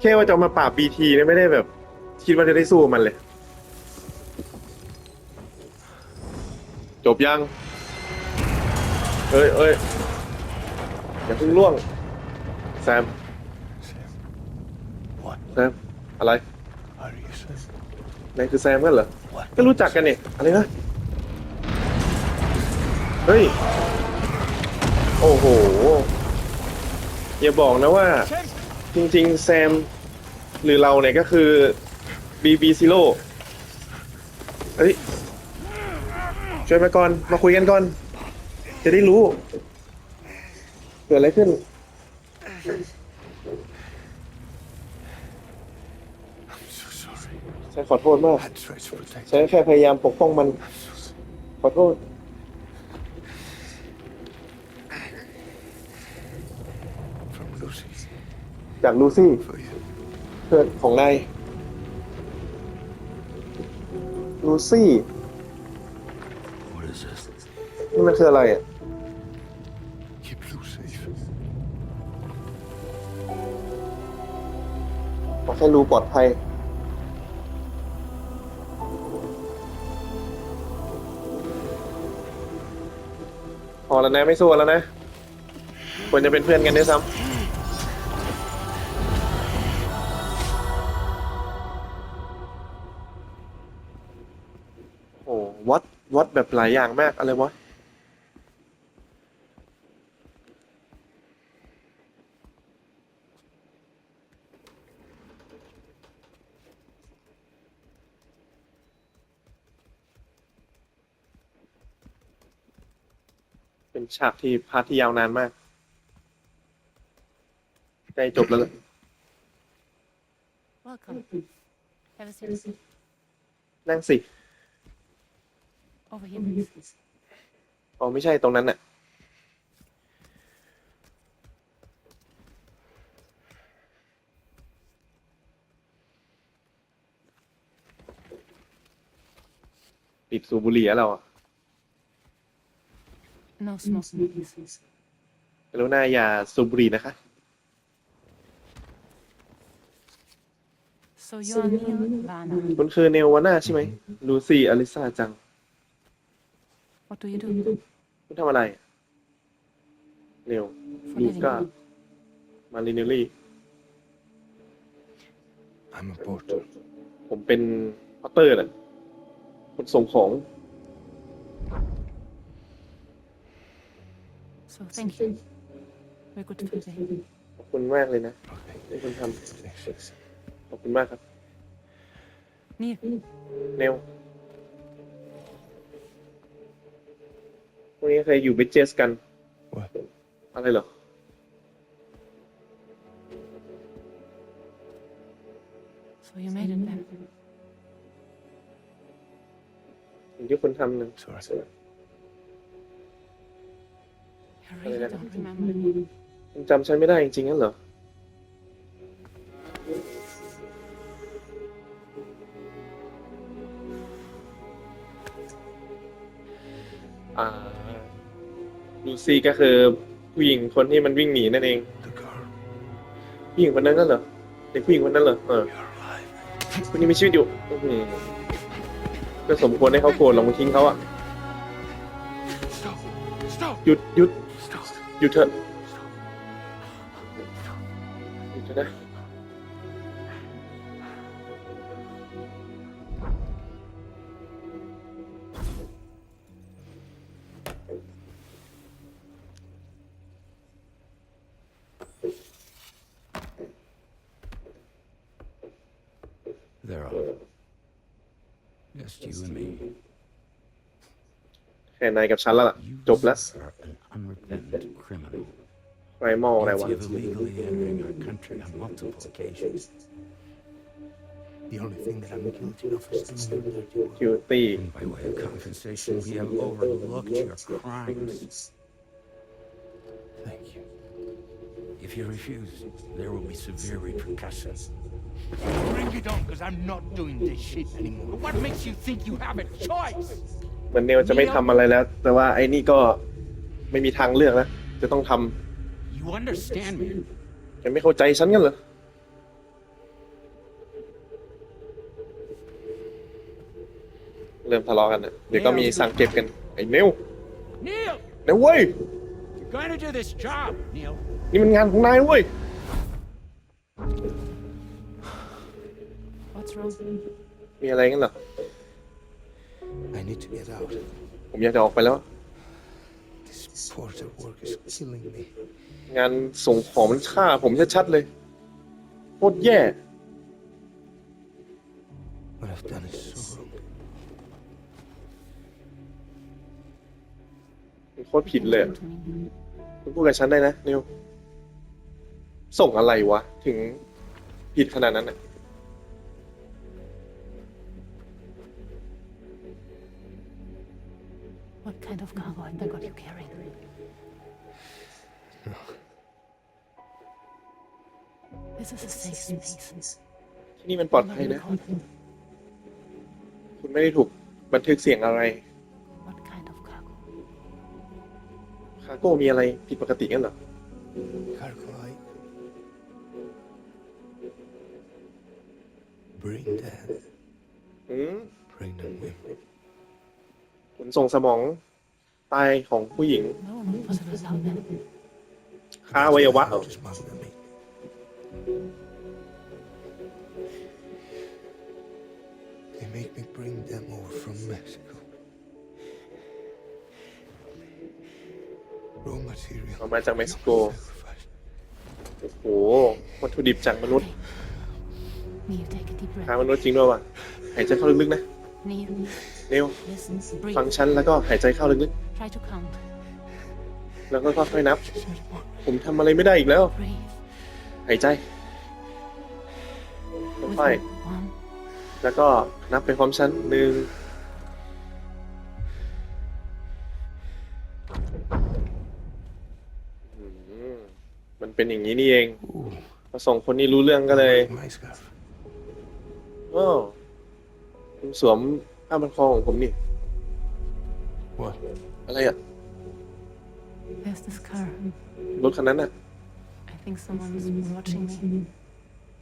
แค่ว่าจะเอามาปราบบีทีเนี่ยไม่ได้แบบ คิดว่าจะได้สู้มันเลย จบยัง เอ้ยเอ้ยอย่าเพิ่งล่วง แซม Sam. What แซม อะไร are you saying? นายคือแซมกันเหรอ What? ก็รู้จักกันเนี่ยอะไรนะ เฮ้ย โอ้โห อย่าบอกนะว่า จริงๆ แซม หรือเราเนี่ยก็คือ BB Zero เฮ้ย ช่วยมาก่อน มาคุยกันก่อน จะได้รู้ เกิดอะไรขึ้น I'm so sorry. ฉันขอโทษมาก I tried to protect ฉันแค่พยายามปกป้องมัน I'm so sorry. ขอโทษ From Lucy. จากลูซี่ For you. เพื่อนของนายลูซี่ What is this? นี่มันคืออะไรอะ Keep Lou safe. ขอแค่รู้ปลอดภัยพอแล้วนะไม่สู้แล้วนะควรจะเป็นเพื่อนกันด้วยซ้ำ วัดวัดแบบหลายอย่างมากอะไรวะเป็นฉากที่พาร์ทที่ยาวนานมากใกล้จบแล้วล่ะ Welcome. Have a seat. นั่งสิ Over here. อ๋อไม่ใช่ตรงนั้นน่ะ ติดสูบบุหรี่อะเราอะ No smoking. กรุณาอย่าสูบบุหรี่นะคะ So you're Neil Vanna. คุณคือเนลวาน่าใช่ไหมลูซี่อลิซาจัง What do you do? คุณทำอะไรเนล For ลู living. กามาริเนลลี่ I'm a porter. ผมเป็นพอตเตอร์น่ะคนส่งของ So thank you. We're good for today. ขอบคุณมากเลยนะ Okay. ที่คุณท Thanks. ำขอบคุณมากครับ Neil, เนล พวกนี้เคยอยู่เบเจสกัน What? อะไรเหรอ so you made it then. สิ่งที่คุณทำนะ Sorry. I really don't remember. คุณจำฉันไม่ได้จริงๆงั้นเหรอ ซี่ก็คือผู้หญิงคนที่มันวิ่งหนีนั่นเอง The girl. ผู้หญิงคนนั้นนั่นเหรอเด็กผู้หญิงคนนั้นเหรอเออ You're alive. คนนี้มีชีวิตอยู่อื้อหือก็สมควรให้เขาโกรธลงมาทิ้งเขาอะ Stop. Stop. หยุดหยุด Stop. หยุดเถอะ There are just you and me. แค่นายกับฉันแล้วล่ะ You จบแล้ว are an unrepentant criminal, ไรมออะไรวะ guilty of illegally entering our country on multiple occasions. The only thing that I'm guilty of is doing the dirty work. คิวตี้ And by way of compensation, we have overlooked your crimes. Thank you. If you refuse, there will be severe repercussions. Bring it on, cause I'm not doing this shit anymore. What makes you think you have a choice? เหมือนเนวจะไม่ทำอะไรแล้ว แต่ว่าไอ้นี่ก็ไม่มีทางเลือกแล้ว จะต้องทำ You understand me? ยังไม่เข้าใจฉันกันเหรอ เริ่มทะเลาะกันนะเดี๋ยวก็มีสั่งเก็บกัน ไอ้เนว Neil, เนวเว้ยนี่มันงานของนายเว้ย มีอะไรกันเหรอ I need to get out. ผมอยากจะออกไปแล้ว This porter work is killing me. งานส่งของมันฆ่าผมชัดๆเลยโคตรแย่ What I've done is so wrong. มันโคตรผิดเลยอะ Listen to me. คุณพูดกับฉันได้นะนิวส่งอะไรวะ ถึงผิดขนาดนั้นน่ะ What kind of cargo have they got you carrying? This is a safe space. ที่นี่มันปลอดภัย Nobody นะ recording. คุณไม่ได้ถูกบันทึกเสียงอะไร What kind of cargo? คาร์โก้มีอะไรผิดปกติกันเหรอ Cargo light. Bring that. อืม Pregnant women. ขนส่งสมองตายของผู้หญิง No, no possible allow that. ค้าอวัยวะเหรอ Just mouth at me. They make me bring them over from Mexico. Raw material. เอามาจากเม็กซิโก Sacrifice. โอ้โหวัตถุดิบจากมนุษย์ Neil, take a deep ค้า breath. มนุษย์จริงด้วยว่ะหายใจเข้าลึกๆนะ Neil, เนว listen, ฟัง breathe. ฉันแล้วก็หายใจเข้าลึก Try to count. ๆแล้วก็ค่อยๆนับ ผมทำอะไรไม่ได้อีกแล้ว Breathe. หายใจ With ค่อย one, ๆแล้วก็นับไปพร้อมฉันหนึ่งอืมมันเป็นอย่างนี้นี่เองพอสองคนนี้รู้เรื่องก็เลย My scarf. อ้าวคุณสวม ผ้าพันคอของผมนี่ What? อะไรอะ there's this car. รถคันนั้นอะ I think someone's watching me.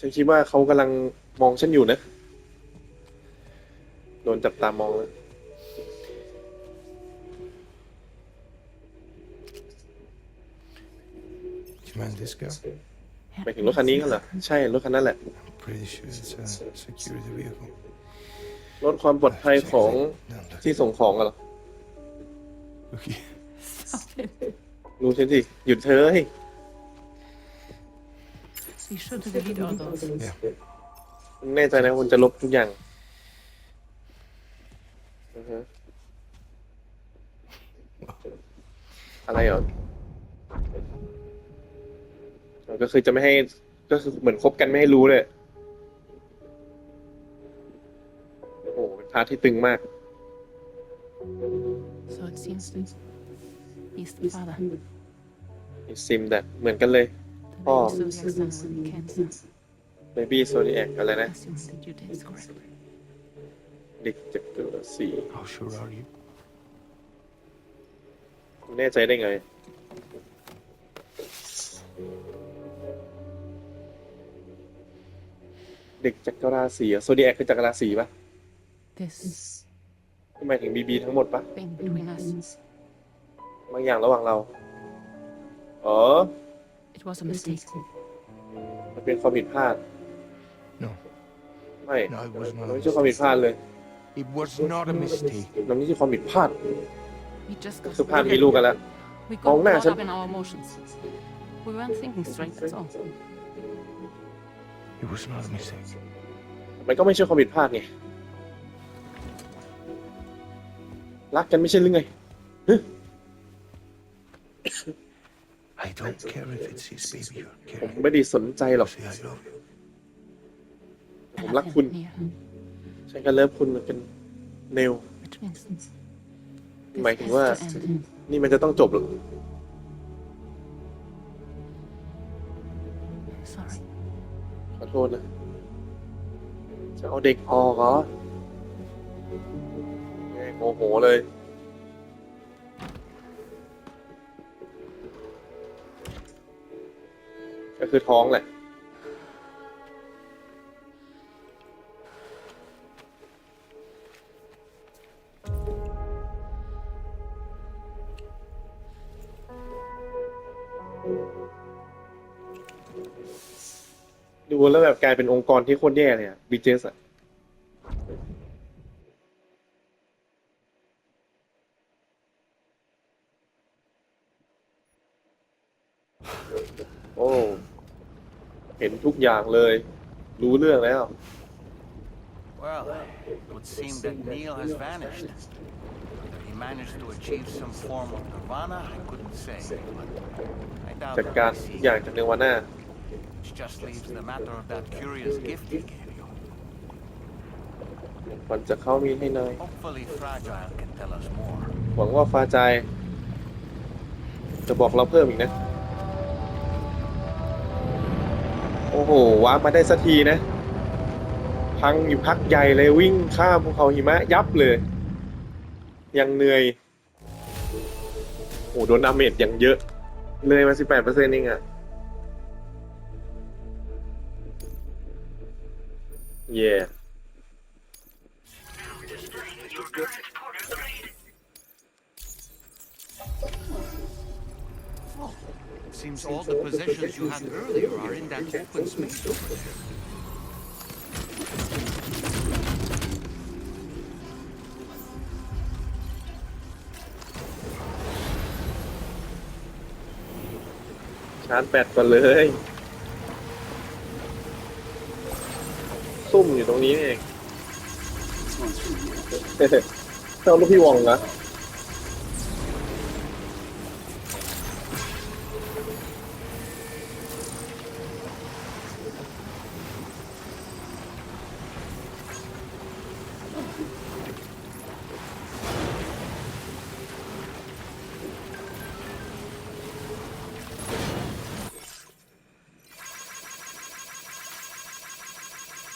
ฉันคิดว่าเขากำลังมองฉันอยู่นะ โดนจับตามองแล้ว Do you mind this girl? ไปถึงรถคันนี้กันเหรอ ใช่ รถคันนั้นแหละ Pretty sure it's a security vehicle. รถความปลอดภัยของ No, look, ที่ส่งของกันเหรอ look here. Stop it. รู้ฉันสิหยุดเธอให้ย We should delete all those. Yeah. คุณแน่ใจนะคุณจะลบทุกอย่างอือฮะอะไรเหรออ๋อก็คือจะไม่ให้ ก็คือเหมือนคบกันไม่ให้รู้เลย พาร์ทที่ตึงมาก So it seems he's the father. มีซิมแต่เหมือนกันเลย The Oh. baby Zodiac's son will be cancer. Baby Zodiac อะไรนะ Assume the due date is correct. เด็กจากตัวสี่ How sure are you? คุณแน่ใจได้ไง เด็กจักรราศีโซเดียคือจักรราศีปะ This ที่หมายถึงบีบีทั้งหมดปะ thing between us, บางอย่างระหว่างเรา อ๋อ it was a mistake. มันเป็นความผิดพลาด No, ไม่ no, it was มัน not a ไม่ใช่ความผิดพลาด mistake. เลย It was not a mistake. มันไม่ใช่ความผิดพลาด We just got คือพลาดมีลูกกันแล้ว We Mong got na, caught ฉัน up in our emotions. We weren't thinking straight, that's all. It was not a mistake. มันก็ไม่ใช่ความผิดพลาดไง รักกันไม่ใช่หรือไง I don't care if it's his baby you're ผม carrying. ไม่ได้สนใจหรอก Say I love you. I ผม love รักคุณ you, Neil. ฉันก็เลิฟคุณมันเป็นเนว Which means this หมายถึง has ว่า to end. นี่มันจะต้องจบหรอ I'm sorry. ขอโทษนะ จะเอาเด็กออกเหรอแม่ง โมโหเลย ก็คือท้องแหละดูแล้วแบบกลายเป็นองค์กรที่โคตรแย่เลยอะบีเจสอะ ห็นทุกอย่างเลย รู้เรื่องแล้ว Well, it would seem that Neil has vanished. Whether he managed to achieve some form of nirvana, I couldn't say. But I doubt จัด that การ we ทุก see อย่างจากเนวาน่า Which just leaves the matter of that curious gift he gave you. มันจะเข้ามีให้นาย Hopefully, Fragile can tell us more. หวังว่าฟ้าใจ จะบอกเราเพิ่มอีกนะ โอ้โหว้ามาได้สักทีนะพังอยู่พักใหญ่เลยวิ่งข้ามภูเขาหิมะยับเลย ยังเหนื่อยโอ้โหโดนดาเมจอย่างเยอะเลยมา18%เปอร์เซ็นต์เองอะเย่ Seems all the possessions you had earlier are in that open space over there. ชาร์จแบตก่อนเลย ซุ่มอยู่ตรงนี้นี่เอง เจ้าลูกพี่วองนะ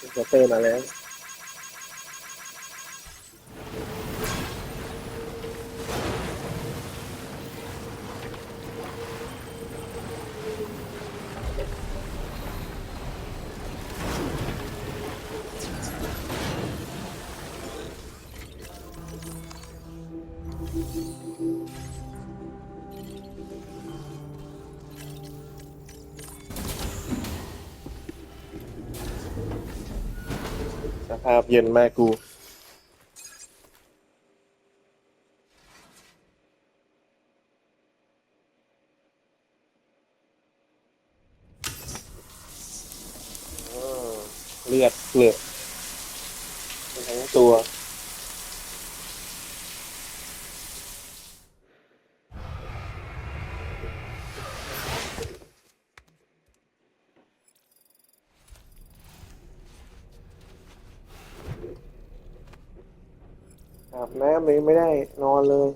จะเตอร์มาแล้ว เย็นแม่กูกู อ้าวเลือดเกลือกทั้งตัว อาบน้ำเลยไม่ได้นอนเลย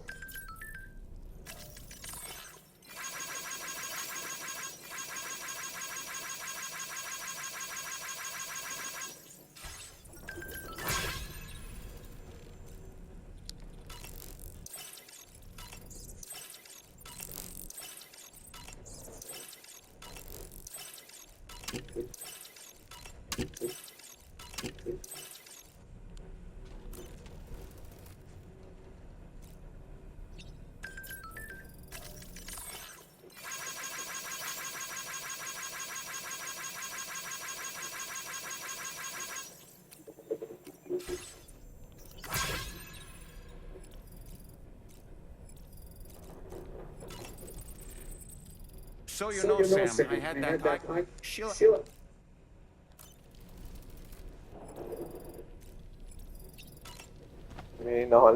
So you know, Sam, I had that eye. Sheila. ไม่นอน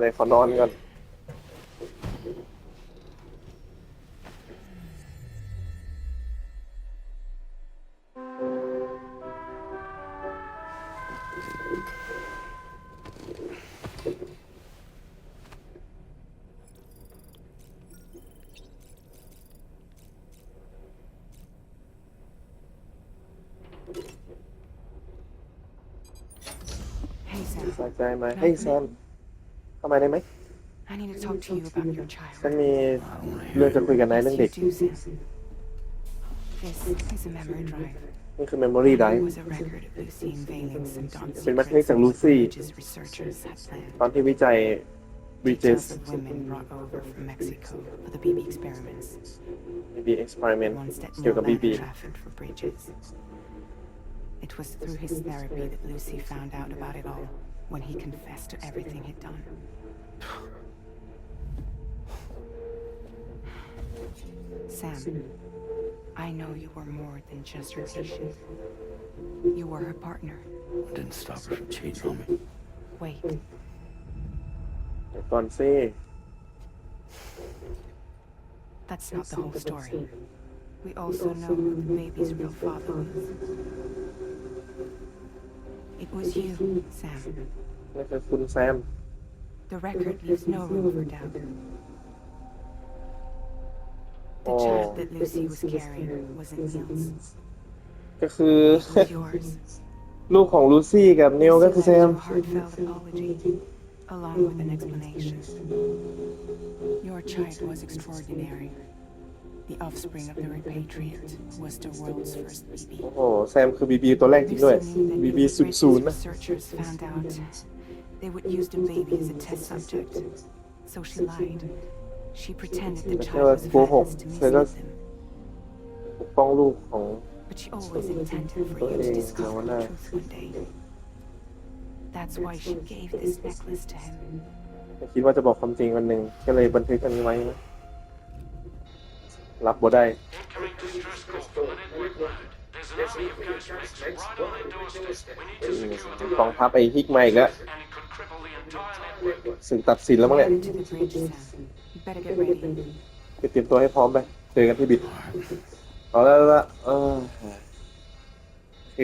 ายใจไหมเฮ้ยแซมเข้ามาได้ไหม I need to talk to you about your ฉัน child. มีเรื่องจะคุยกับนายเรื่องเด็ก You do, Sam. This is a memory drive. นี่คือ Memory It Drive was a record of Lucy unveiling some dark เป็นมั secrets สนิกจากลู that ซี่ Bridges researchers had planned. ตอนที่วิจัย Bridges Details of women brought over from Mexico for the BB experiments. BB experiment Ones that เกี่ยว no กับ man BB trafficked for Bridges. It was through his therapy that Lucy found out about it all when he confessed to everything he'd done. Sam, I know you were more than just her patient. You were her partner. Didn't stop her from cheating on me. Wait, เดี๋ยวก่อนซิ that's not the whole story. We also know who the baby's real father was. It was you, Sam. นี่คือคุณแซม The record leaves no room for doubt. The Oh. child that Lucy was carrying wasn't Neil's. ก็คือ It was yours. ลูกของลูซี่กับนิวก็คือแซ Lucy ม left you a heartfelt apology, along with an explanation. Your child was extraordinary. The offspring of the repatriate who was the world's first baby. โอ้โห แซมคือบีบีตัวแรกจริงด้วย Lucy knew that บี if บี the ศูนย์ศูนย์ British นะ researchers found out, they would use the baby as a test subject. So she lied. She pretended the But child there was was four vanished to hope. So mislead that's- them. ปกป้องลูกของ But she always intended for you to discover the truth one day. That's why she gave this necklace to him. คิดว่าจะบอกความจริงวันหนึ่งก็เลยบันทึกอันนี้ไว้นะ รับบ่ได้กองทัพไอ้ฮิกมาอีแล้วสึ่งตัดสินแล้วมั้งเนี่ยไปเตรียมตัวให้พร้อมไปเจอกันที่บิดเอาแล้วละเออโอเค